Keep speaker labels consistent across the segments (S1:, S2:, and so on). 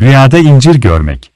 S1: Rüyada incir görmek.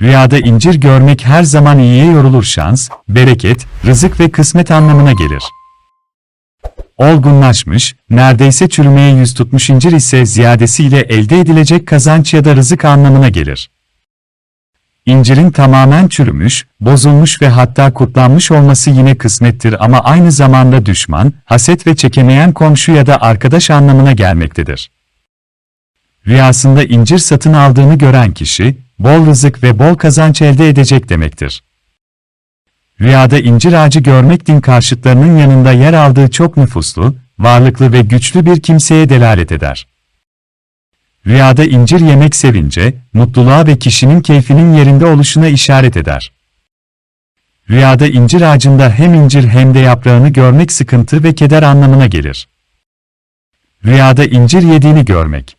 S1: Rüyada incir görmek her zaman iyiye yorulur şans, bereket, rızık ve kısmet anlamına gelir. Olgunlaşmış, neredeyse çürümeye yüz tutmuş incir ise ziyadesiyle elde edilecek kazanç ya da rızık anlamına gelir. İncirin tamamen çürümüş, bozulmuş ve hatta kurtlanmış olması yine kısmettir ama aynı zamanda düşman, haset ve çekemeyen komşu ya da arkadaş anlamına gelmektedir. Rüyasında incir satın aldığını gören kişi, bol rızık ve bol kazanç elde edecek demektir. Rüyada incir ağacı görmek din karşıtlarının yanında yer aldığı çok nüfuslu, varlıklı ve güçlü bir kimseye delalet eder. Rüyada incir yemek sevince, mutluluğa ve kişinin keyfinin yerinde oluşuna işaret eder. Rüyada incir ağacında hem incir hem de yaprağını görmek sıkıntı ve keder anlamına gelir. Rüyada incir yediğini görmek.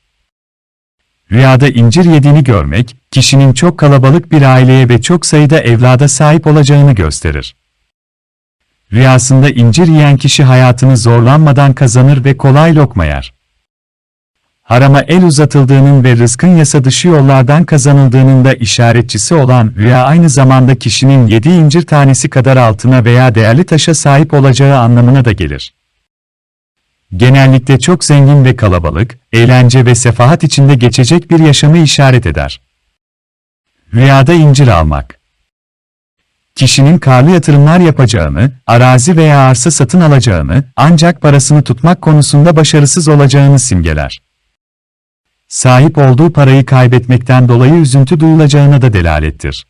S1: Rüyada incir yediğini görmek, kişinin çok kalabalık bir aileye ve çok sayıda evlada sahip olacağını gösterir. Rüyasında incir yiyen kişi hayatını zorlanmadan kazanır ve kolay lokma yer. Harama el uzatıldığının ve rızkın yasa dışı yollardan kazanıldığının da işaretçisi olan rüya aynı zamanda kişinin yediği incir tanesi kadar altına veya değerli taşa sahip olacağı anlamına da gelir. Genellikle çok zengin ve kalabalık, eğlence ve sefahat içinde geçecek bir yaşamı işaret eder. Rüyada incir almak Kişinin karlı yatırımlar yapacağını, arazi veya arsa satın alacağını, ancak parasını tutmak konusunda başarısız olacağını simgeler. Sahip olduğu parayı kaybetmekten dolayı üzüntü duyulacağına da delalettir.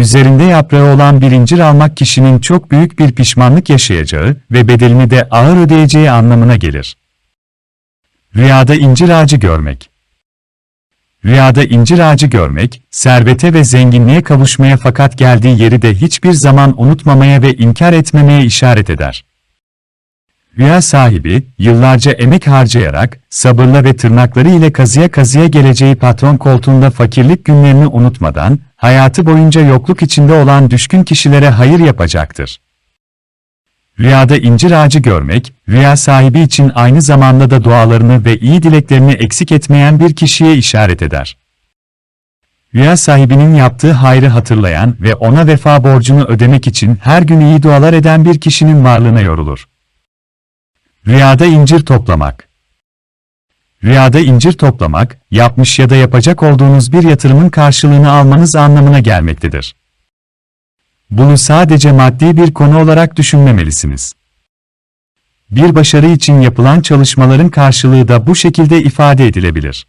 S1: Üzerinde yaprağı olan bir incir almak kişinin çok büyük bir pişmanlık yaşayacağı ve bedelini de ağır ödeyeceği anlamına gelir. Rüyada incir ağacı görmek Rüyada incir ağacı görmek, servete ve zenginliğe kavuşmaya fakat geldiği yeri de hiçbir zaman unutmamaya ve inkar etmemeye işaret eder. Rüya sahibi, yıllarca emek harcayarak, sabırla ve tırnakları ile kazıya kazıya geleceği patron koltuğunda fakirlik günlerini unutmadan, hayatı boyunca yokluk içinde olan düşkün kişilere hayır yapacaktır. Rüyada incir ağacı görmek, rüya sahibi için aynı zamanda da dualarını ve iyi dileklerini eksik etmeyen bir kişiye işaret eder. Rüya sahibinin yaptığı hayrı hatırlayan ve ona vefa borcunu ödemek için her gün iyi dualar eden bir kişinin varlığına yorulur. Rüyada incir toplamak Rüyada incir toplamak, yapmış ya da yapacak olduğunuz bir yatırımın karşılığını almanız anlamına gelmektedir. Bunu sadece maddi bir konu olarak düşünmemelisiniz. Bir başarı için yapılan çalışmaların karşılığı da bu şekilde ifade edilebilir.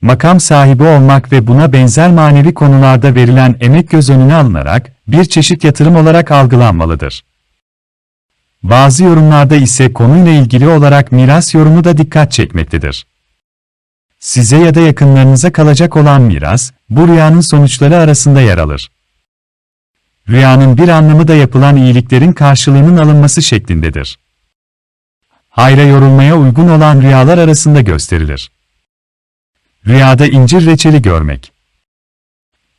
S1: Makam sahibi olmak ve buna benzer manevi konularda verilen emek göz önüne alınarak bir çeşit yatırım olarak algılanmalıdır. Bazı yorumlarda ise konuyla ilgili olarak miras yorumu da dikkat çekmektedir. Size ya da yakınlarınıza kalacak olan miras, bu rüyanın sonuçları arasında yer alır. Rüyanın bir anlamı da yapılan iyiliklerin karşılığının alınması şeklindedir. Hayra yorulmaya uygun olan rüyalar arasında gösterilir. Rüyada incir reçeli görmek.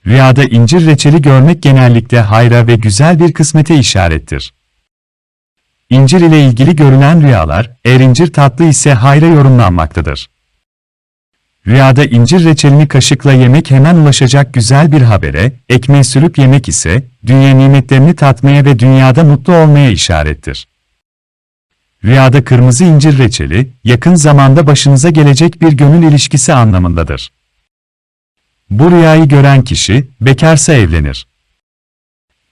S1: Rüyada incir reçeli görmek genellikle hayra ve güzel bir kısmete işarettir. İncir ile ilgili görülen rüyalar, eğer incir tatlı ise hayra yorumlanmaktadır. Rüyada incir reçelini kaşıkla yemek hemen ulaşacak güzel bir habere, ekmeğe sürüp yemek ise, dünya nimetlerini tatmaya ve dünyada mutlu olmaya işarettir. Rüyada kırmızı incir reçeli, yakın zamanda başınıza gelecek bir gönül ilişkisi anlamındadır. Bu rüyayı gören kişi, bekarsa evlenir.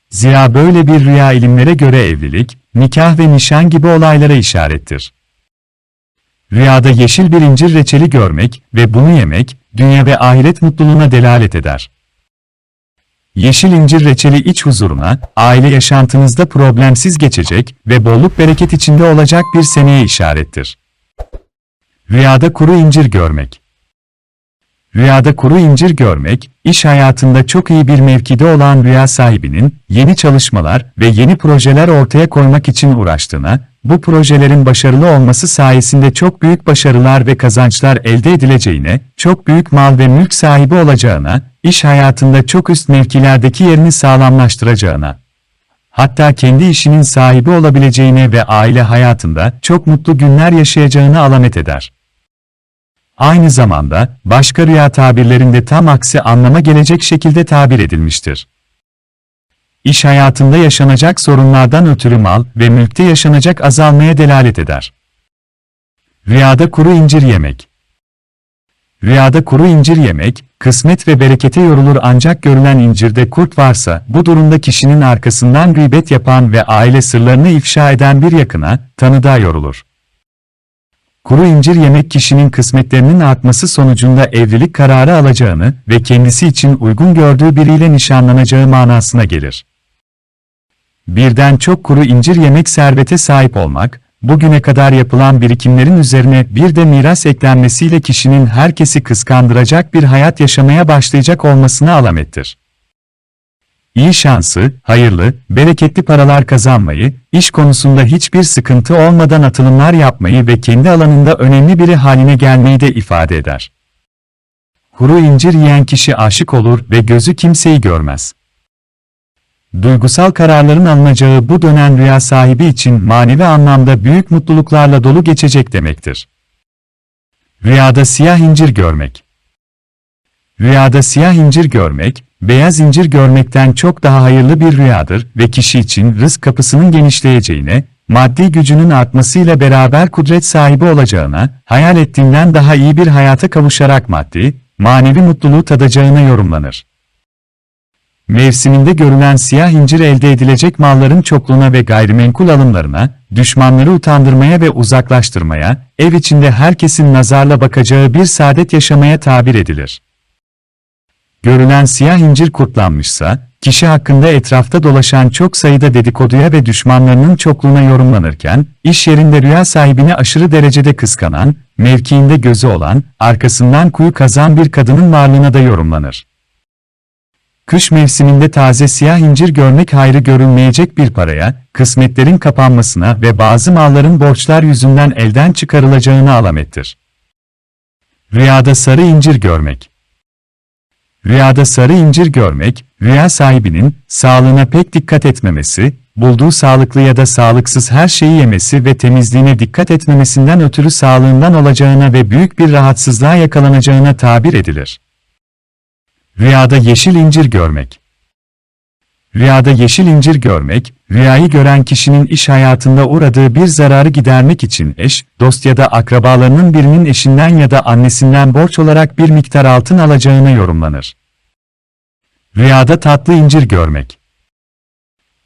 S1: Zira böyle bir rüya ilimlere göre evlilik, nikah ve nişan gibi olaylara işarettir. Rüyada yeşil bir incir reçeli görmek ve bunu yemek, dünya ve ahiret mutluluğuna delalet eder. Yeşil incir reçeli iç huzuruna, aile yaşantınızda problemsiz geçecek ve bolluk bereket içinde olacak bir seneye işarettir. Rüyada kuru incir görmek Rüyada kuru incir görmek, iş hayatında çok iyi bir mevkide olan rüya sahibinin, yeni çalışmalar ve yeni projeler ortaya koymak için uğraştığına, bu projelerin başarılı olması sayesinde çok büyük başarılar ve kazançlar elde edileceğine, çok büyük mal ve mülk sahibi olacağına, iş hayatında çok üst mevkilerdeki yerini sağlamlaştıracağına, hatta kendi işinin sahibi olabileceğine ve aile hayatında çok mutlu günler yaşayacağını alamet eder. Aynı zamanda, başka rüya tabirlerinde tam aksi anlama gelecek şekilde tabir edilmiştir. İş hayatında yaşanacak sorunlardan ötürü mal ve mülkte yaşanacak azalmaya delalet eder. Rüyada kuru incir yemek Rüyada kuru incir yemek, kısmet ve berekete yorulur ancak görülen incirde kurt varsa, bu durumda kişinin arkasından gıybet yapan ve aile sırlarını ifşa eden bir yakına, tanıdığa yorulur. Kuru incir yemek kişinin kısmetlerinin artması sonucunda evlilik kararı alacağını ve kendisi için uygun gördüğü biriyle nişanlanacağı manasına gelir. Birden çok kuru incir yemek servete sahip olmak, bugüne kadar yapılan birikimlerin üzerine bir de miras eklenmesiyle kişinin herkesi kıskandıracak bir hayat yaşamaya başlayacak olmasına alamettir. İyi şansı, hayırlı, bereketli paralar kazanmayı, iş konusunda hiçbir sıkıntı olmadan atılımlar yapmayı ve kendi alanında önemli biri haline gelmeyi de ifade eder. Kuru incir yiyen kişi aşık olur ve gözü kimseyi görmez. Duygusal kararların alınacağı bu dönem rüya sahibi için manevi anlamda büyük mutluluklarla dolu geçecek demektir. Rüyada siyah incir görmek Rüyada siyah incir görmek, beyaz incir görmekten çok daha hayırlı bir rüyadır ve kişi için rızk kapısının genişleyeceğine, maddi gücünün artmasıyla beraber kudret sahibi olacağına, hayal ettiğinden daha iyi bir hayata kavuşarak maddi, manevi mutluluğu tadacağına yorumlanır. Mevsiminde görülen siyah incir elde edilecek malların çokluğuna ve gayrimenkul alımlarına, düşmanları utandırmaya ve uzaklaştırmaya, ev içinde herkesin nazarla bakacağı bir saadet yaşamaya tabir edilir. Görülen siyah incir kurtlanmışsa, kişi hakkında etrafta dolaşan çok sayıda dedikoduya ve düşmanlarının çokluğuna yorumlanırken, iş yerinde rüya sahibini aşırı derecede kıskanan, mevkiinde gözü olan, arkasından kuyu kazan bir kadının varlığına da yorumlanır. Kış mevsiminde taze siyah incir görmek hayrı görülmeyecek bir paraya, kısmetlerin kapanmasına ve bazı malların borçlar yüzünden elden çıkarılacağına alamettir. Rüyada sarı incir görmek Rüyada sarı incir görmek, rüya sahibinin sağlığına pek dikkat etmemesi, bulduğu sağlıklı ya da sağlıksız her şeyi yemesi ve temizliğine dikkat etmemesinden ötürü sağlığından olacağına ve büyük bir rahatsızlığa yakalanacağına tabir edilir. Rüyada yeşil incir görmek Rüyada yeşil incir görmek, rüyayı gören kişinin iş hayatında uğradığı bir zararı gidermek için eş, dost ya da akrabalarının birinin eşinden ya da annesinden borç olarak bir miktar altın alacağını yorumlanır. Rüyada tatlı incir görmek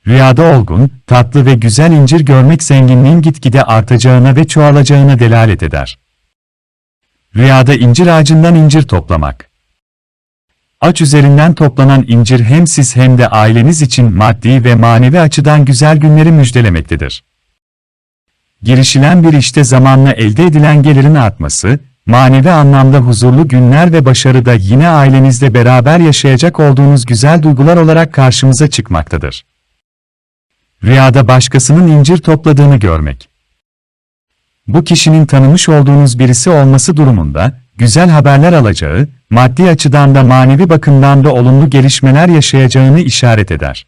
S1: Rüyada olgun, tatlı ve güzel incir görmek zenginliğin gitgide artacağına ve çoğalacağına delalet eder. Rüyada incir ağacından incir toplamak Aç üzerinden toplanan incir hem siz hem de aileniz için maddi ve manevi açıdan güzel günleri müjdelemektedir. Girişilen bir işte zamanla elde edilen gelirin artması, manevi anlamda huzurlu günler ve başarıda yine ailenizle beraber yaşayacak olduğunuz güzel duygular olarak karşımıza çıkmaktadır. Rüyada başkasının incir topladığını görmek. Bu kişinin tanımış olduğunuz birisi olması durumunda, güzel haberler alacağı, maddi açıdan da manevi bakımdan da olumlu gelişmeler yaşayacağını işaret eder.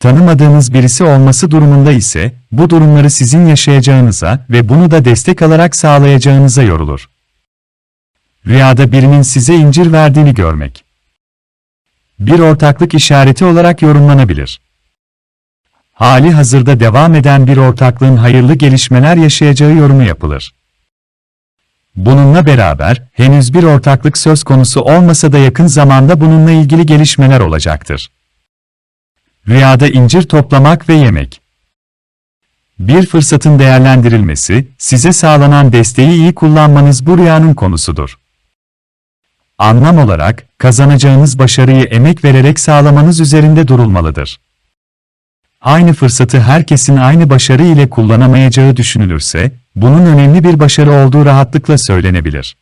S1: Tanımadığınız birisi olması durumunda ise, bu durumları sizin yaşayacağınıza ve bunu da destek alarak sağlayacağınıza yorulur. Rüyada birinin size incir verdiğini görmek. Bir ortaklık işareti olarak yorumlanabilir. Hali hazırda devam eden bir ortaklığın hayırlı gelişmeler yaşayacağı yorumu yapılır. Bununla beraber, henüz bir ortaklık söz konusu olmasa da yakın zamanda bununla ilgili gelişmeler olacaktır. Rüyada incir toplamak ve yemek. Bir fırsatın değerlendirilmesi, size sağlanan desteği iyi kullanmanız bu rüyanın konusudur. Anlam olarak, kazanacağınız başarıyı emek vererek sağlamanız üzerinde durulmalıdır. Aynı fırsatı herkesin aynı başarı ile kullanamayacağı düşünülürse, bunun önemli bir başarı olduğu rahatlıkla söylenebilir.